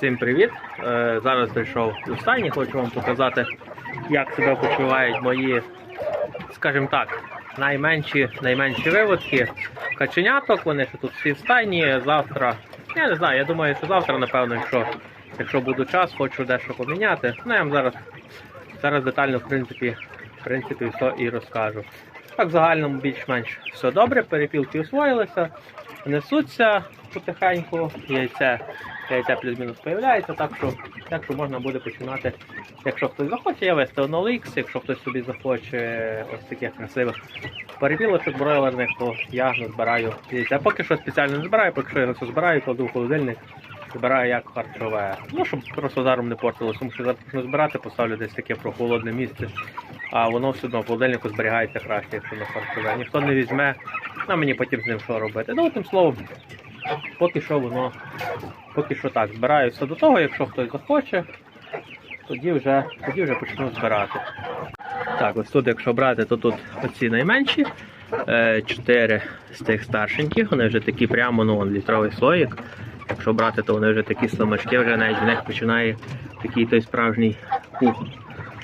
Всім привіт! Е, Зараз прийшов у стайні, хочу вам показати, як себе почувають мої, скажімо так, найменші, найменші виводки каченяток. Вони ще тут всі в стайні. Завтра, я не знаю, я думаю, що завтра, напевно, якщо, якщо буде час, хочу дещо поміняти. Ну, я вам зараз, зараз детально, в принципі, в принципі, все і розкажу. Так, в загальному більш-менш все добре, перепілки освоїлися, несуться потихеньку, яйце, яйце плюс-мінус появляється, так що, так що можна буде починати, якщо хтось захоче, я вести OLX, якщо хтось собі захоче ось таких красивих перепілочок бройлерних, то я збираю яйця. Поки що спеціально не збираю, поки що я все збираю, кладу в холодильник, збираю як харчове. Ну, щоб просто даром не портилося, тому що зараз почну збирати, поставлю десь таке прохолодне місце а воно все одно в холодильнику зберігається краще, якщо на харчове. Ніхто не візьме, а мені потім з ним що робити. Ну, тим словом, поки що воно, поки що так, збираю все до того, якщо хтось захоче, тоді вже, тоді вже почну збирати. Так, ось тут, якщо брати, то тут оці найменші. е, Чотири з тих старшеньких, вони вже такі прямо ну, літровий слоїк. Якщо брати, то вони вже такі слимачки, вже навіть в них починає такий той справжній пух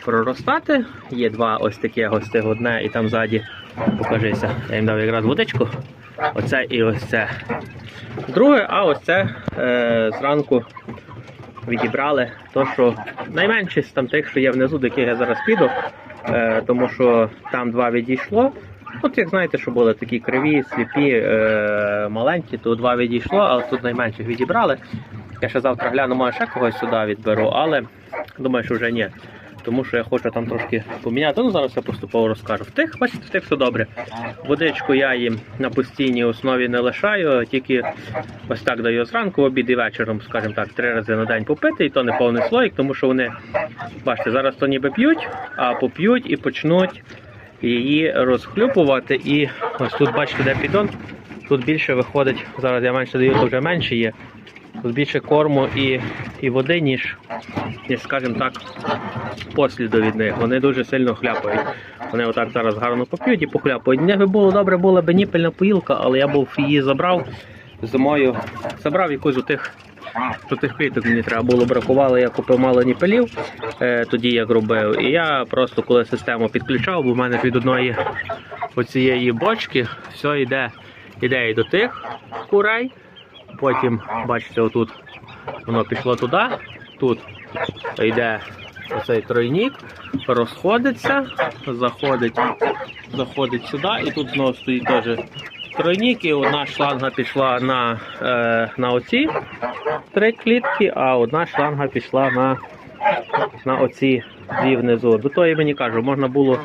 проростати. Є два ось такі ось одне і там ззаді покажися. Я їм дав якраз водичку. Оце і ось це. Друге, а ось це е, зранку відібрали. То, що найменше з там тих, що є внизу, до яких я зараз піду, е, тому що там два відійшло. От як знаєте, що були такі криві, сліпі, е, маленькі, то два відійшло, але тут найменших відібрали. Я ще завтра гляну, може ще когось сюди відберу, але думаю, що вже ні. Тому що я хочу там трошки поміняти. Ну зараз я поступово розкажу. В тих, бачите, в тих все добре. Водичку я їм на постійній основі не лишаю, тільки ось так даю зранку, обід і вечором, скажімо так, три рази на день попити, і то не повний слоїк, тому що вони, бачите, зараз то ніби п'ють, а поп'ють і почнуть її розхлюпувати. І ось тут, бачите, де підон, тут більше виходить, зараз я менше даю, то вже менше є. Більше корму і, і води, ніж, скажімо так, посліду від них. Вони дуже сильно хляпають. Вони отак зараз гарно поп'ють і похляпають. Мені би було добре, була б ніпельна поїлка, але я був її забрав зимою. Забрав якусь у тих. До тих квіток мені треба було бракувало, я купив мало ніпелів, е, тоді як робив. І я просто коли систему підключав, бо в мене від одної оцієї бочки все йде, йде і до тих курей. Потім, бачите, отут воно пішло туди, тут йде оцей тройник, розходиться, заходить, заходить сюди, і тут знову стоїть теж тройник, і одна шланга пішла на, е, на оці три клітки, а одна шланга пішла на, на оці дві внизу. До того я мені кажу, можна було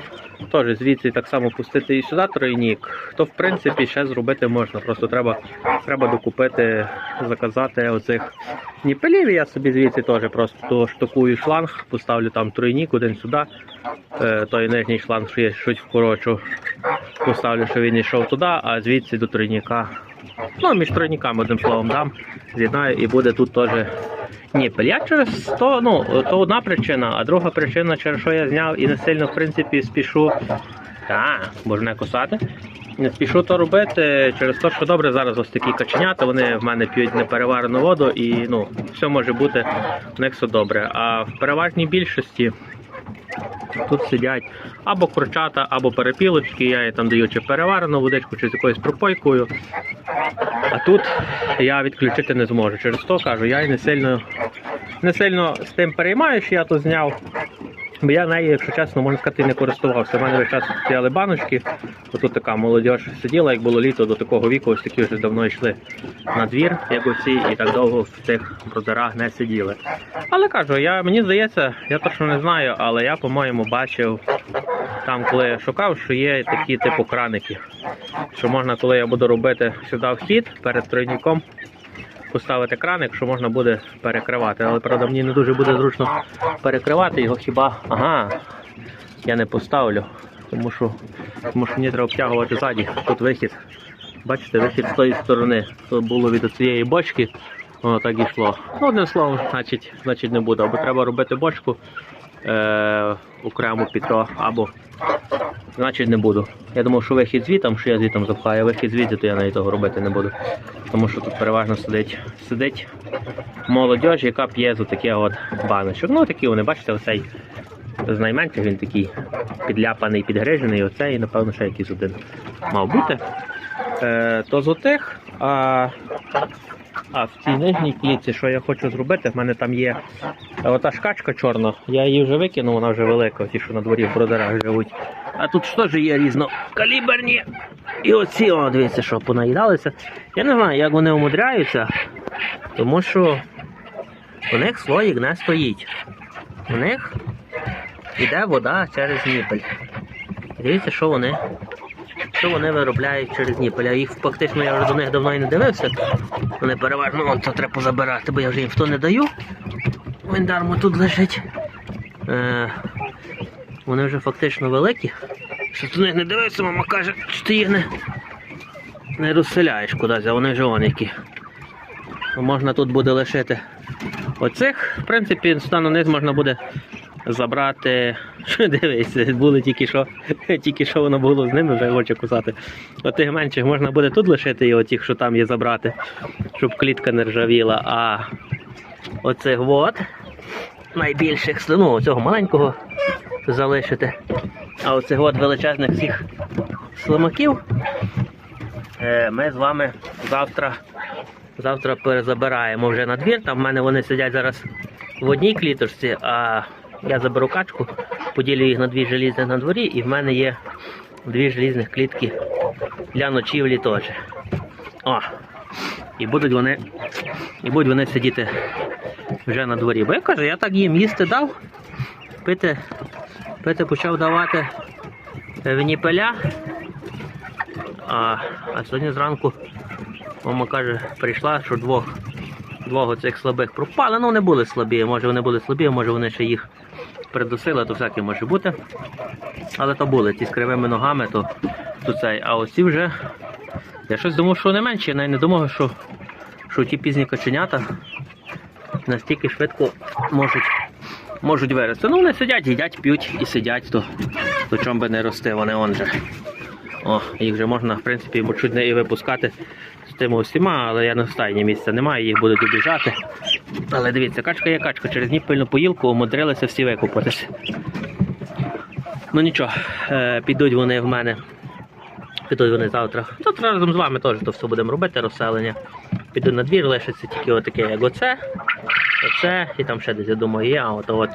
теж звідси так само пустити і сюди тройник, то в принципі ще зробити можна. Просто треба, треба докупити, заказати оцих ніпелів. Я собі звідси теж просто штукую шланг, поставлю там тройник, один сюди. Е, той нижній шланг, що є щось вкорочу, поставлю, що він йшов туди, а звідси до тройника. Ну, між тройниками, одним словом, дам, з'єднаю і буде тут теж ніпель. Я через то, ну, то одна причина, а друга причина, через що я зняв і не сильно, в принципі, спішу. Так, можна кусати. Не спішу то робити через те, що добре зараз ось такі каченята, вони в мене п'ють непереварену воду і ну, все може бути в них все добре. А в переважній більшості тут сидять або курчата, або перепілочки, я їй там даю чи переварену водичку, чи з якоюсь пропойкою. А тут я відключити не зможу. Через то кажу, я не сильно, не сильно з тим переймаю, що я тут зняв. Бо я нею, якщо чесно, можна сказати, не користувався. У мене весь час стояли баночки. Отут така молодь сиділа, як було літо до такого віку, ось такі вже давно йшли на двір, як оці, і так довго в цих бродерах не сиділи. Але кажу, я, мені здається, я точно не знаю, але я, по-моєму, бачив там, коли я шукав, що є такі типу краники. Що можна, коли я буду робити сюди вхід перед тройником, поставити краник, якщо можна буде перекривати. Але правда мені не дуже буде зручно перекривати його хіба. Ага, я не поставлю, тому що, тому що мені треба обтягувати ззаді. Тут вихід. Бачите, вихід з тої сторони. Тут було від цієї бочки, воно так і йшло. Ну, одним словом, значить, значить не буде. Або треба робити бочку е, окремо під то, або значить не буду. Я думав, що вихід звітом, що я звітом запхаю, а вихід звідти, то я навіть того робити не буду. Тому що тут переважно сидить, сидить молодь, яка п'є з таких от баночок. Ну такі вони, бачите, оцей з найменших він такий підляпаний, підгрижений, оцей, напевно, ще якийсь один мав бути. Е, то з отих, а, а в цій нижній клітці, що я хочу зробити, в мене там є ота шкачка чорна, я її вже викинув, вона вже велика, ті, що на дворі в бродерах живуть. А тут що ж є різнокаліберні. І оці, о, дивіться, що понаїдалися. Я не знаю, як вони умудряються, тому що у них слоїк не стоїть. У них йде вода через ніпель. Дивіться, що вони, що вони виробляють через ніпель. Їх фактично я вже до них давно і не дивився. Вони переважно вон це треба забирати, бо я вже їм в то не даю. Він дармо тут лежить. Е, вони вже фактично великі. Що до них не дивився, мама каже, що ти їх не, не розселяєш кудись, а вони вже вон які. Можна тут буде лишити оцих. В принципі, стану низ можна буде забрати. Що дивись, були тільки що, тільки що воно було з ними, вже хоче кусати. Отих менших можна буде тут лишити і отих, що там є забрати, щоб клітка не ржавіла. А оцих от найбільших, ну, цього маленького залишити. А оцих от величезних всіх слимаків е, ми з вами завтра, завтра перезабираємо вже на двір. Там в мене вони сидять зараз в одній кліточці, а я заберу качку, поділю їх на дві желізних на дворі, і в мене є дві желізних клітки для ночівлі теж. О! І будуть вони, і будуть вони сидіти вже на дворі. Бо я кажу, я так їм їсти дав, пити, пити почав давати вініпеля. А, а сьогодні зранку мама каже, прийшла, що двох, двох цих слабих пропали. Ну, не були слабі, може вони були слабі, може вони ще їх придусили, то всяке може бути. Але то були ті з кривими ногами, то, то цей. А ось ці вже. Я щось думав, що не менше, я не думав, що, що ті пізні каченята настільки швидко можуть, можуть вирости. Ну, вони сидять, їдять, п'ють і сидять, то, то чом би не рости, вони он же. О, їх вже можна, в принципі, чуть не і випускати тими усіма, але я на стайні місця немає, їх будуть обіжати. Але дивіться, качка є качка, через ніпельну поїлку умудрилися всі викупатися. Ну нічого, е, підуть вони в мене. Підуть вони завтра. Завтра разом з вами теж то все будемо робити, розселення. Піду на двір, лишиться тільки отаке, як оце. Оце, і там ще десь, я думаю, є, а от, от.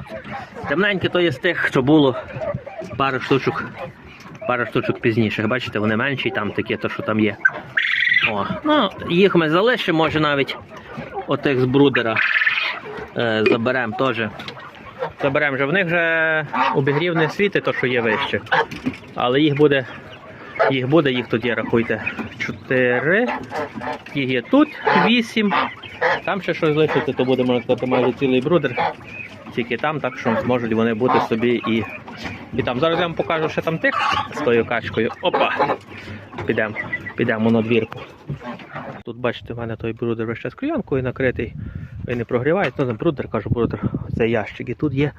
Темненьке то є з тих, що було пару штучок, пару штучок пізніше. Бачите, вони менші, там таке, то що там є. О, ну, їх ми залишимо, може навіть отих з брудера е, заберемо теж. Заберемо вже. В них вже обігрів не світить, то що є вище. Але їх буде, їх буде, їх тут є, рахуйте, 4. Їх є тут 8. Там ще щось лишити, то буде, можна сказати, майже цілий брудер. Тільки там, так що зможуть вони бути собі і, і там. Зараз я вам покажу ще там тих з тою качкою. Опа! Підемо, підемо на двірку. Тут бачите, в мене той брудер весь час клієнкою накритий. Він не прогріває, ну там брудер, кажу, брудер, це ящик. І тут є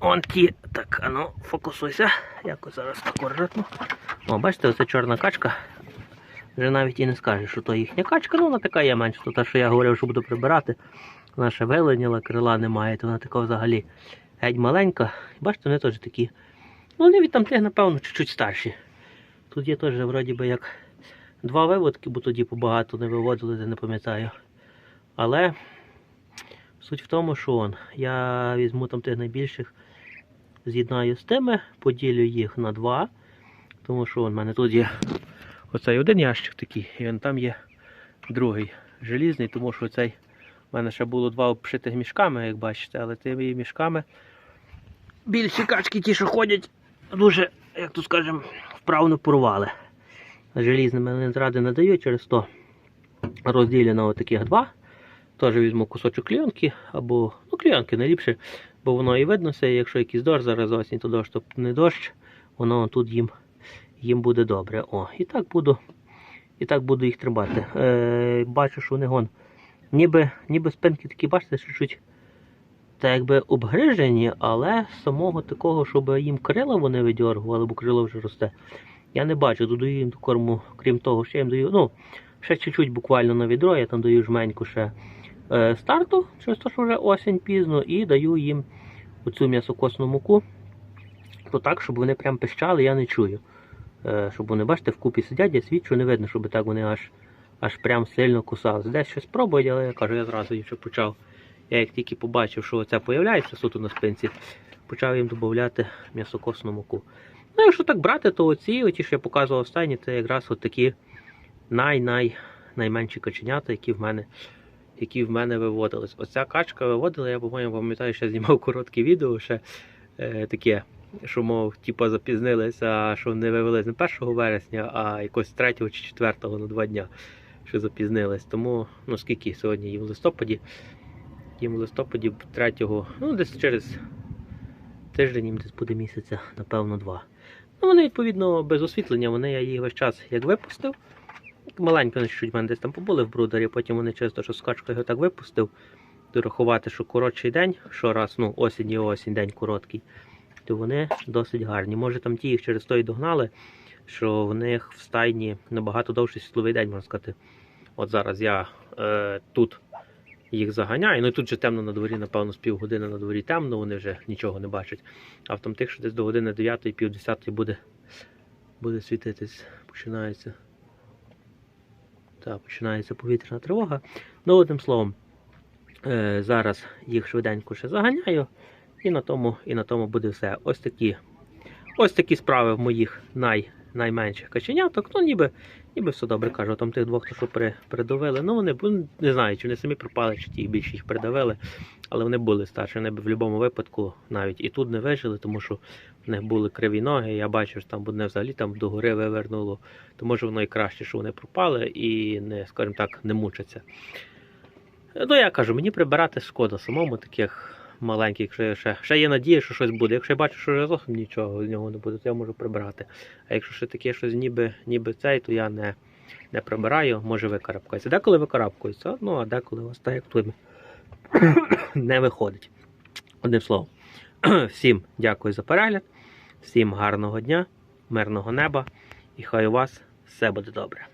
он ті. Так, а ну, фокусуйся. Якось зараз акуратно. О, бачите, оце чорна качка. Вже навіть і не скажеш, що то їхня качка, ну вона така є менша. То та, що я говорив, що буду прибирати. Вона ще виленіла, крила немає, то вона така взагалі геть маленька. Бачите, вони теж такі. Ну, вони від там тих, напевно, чуть-чуть старші. Тут є теж вроді би як два виводки, бо тоді побагато не виводили, я не пам'ятаю. Але суть в тому, що он, я візьму там тих найбільших, з'єднаю з тими, поділю їх на два. Тому що в мене тут є оцей один ящик такий, і он там є другий желізний, тому що цей в мене ще було два обшитих мішками, як бачите, але тими мішками більші качки ті, що ходять, дуже, як тут скажемо, вправно порвали. Желізними не зради не даю, через то розділено таких два. Теж візьму кусочок клієнки, або ну, клієнки найліпше, бо воно і видно все, якщо якийсь дощ зараз осінь, то дощ, то не дощ, воно тут їм, їм буде добре. О, і так буду, і так буду їх тримати. Е, бачу, що вони гон. Ніби, ніби спинки такі, бачите, що чуть так якби обгрижені, але самого такого, щоб їм крила вони видьоргували, бо крило вже росте. Я не бачу, додаю їм корму, крім того, що я їм даю, ну, ще чуть-чуть буквально на відро, я там даю жменьку ще е, старту, через те, що вже осінь пізно, і даю їм оцю м'ясокосну муку, то так, щоб вони прям пищали, я не чую. Е, щоб вони, бачите, вкупі сидять, я свідчу, не видно, щоб так вони аж, аж прям сильно кусались. Десь щось пробують, але я кажу, я зразу ще почав. Я як тільки побачив, що це появляється суто на спинці, почав їм додати м'ясокосну муку. Ну, якщо так брати, то оці, оті, що я показував останні, це якраз от такі най-най найменші каченята, які в мене які в мене виводились. Оця качка виводила, я по-моєму пам'ятаю, ще знімав коротке відео, ще е, таке, що, мов, типу, запізнилися, що не вивелись не 1 вересня, а якось 3 чи 4 на два дня, що запізнились. Тому, ну скільки сьогодні їм в листопаді, їм в листопаді 3, ну десь через тиждень їм десь буде місяця, напевно, два. Ну, вони, відповідно, без освітлення, вони я їх весь час як випустив. Маленько вони чуть мене десь там побули в брудері, потім вони через те, що скачку його так випустив. То рахувати, що коротший день, що раз, ну, осінь і осінь, день короткий, то вони досить гарні. Може там ті їх через то і догнали, що в них в стайні набагато довший світловий день, можна сказати. От зараз я е, тут їх заганяю. Ну і тут же темно на дворі, напевно, з півгодини на дворі темно, вони вже нічого не бачать. А в там тих, що десь до години 9 пів 10 буде, буде світитись, починається. Так, починається повітряна тривога. Ну, одним словом, е, зараз їх швиденько ще заганяю, і на тому, і на тому буде все. Ось такі, ось такі справи в моїх най, найменших каченяток. Ну, ніби, ніби все добре кажу. Там тих двох, що при, придавили. Ну, вони не знаю, чи вони самі пропали, чи ті більше їх придавили. Але вони були старші. Вони б в будь-якому випадку навіть і тут не вижили, тому що в них були криві ноги. Я бачив, що там одне взагалі там догори вивернуло. То може воно і краще, що вони пропали і не, скажімо так, не мучаться. Ну, я кажу, мені прибирати шкода самому таких маленьких, що ще, ще є надія, що щось буде. Якщо я бачу, що зовсім нічого з нього не буде, то я можу прибирати. А якщо ще таке щось ніби, ніби цей, то я не, не прибираю, може викарабкається. Деколи викарабкується, ну а деколи ось так як тут не виходить. Одним словом, всім дякую за перегляд, всім гарного дня, мирного неба і хай у вас все буде добре.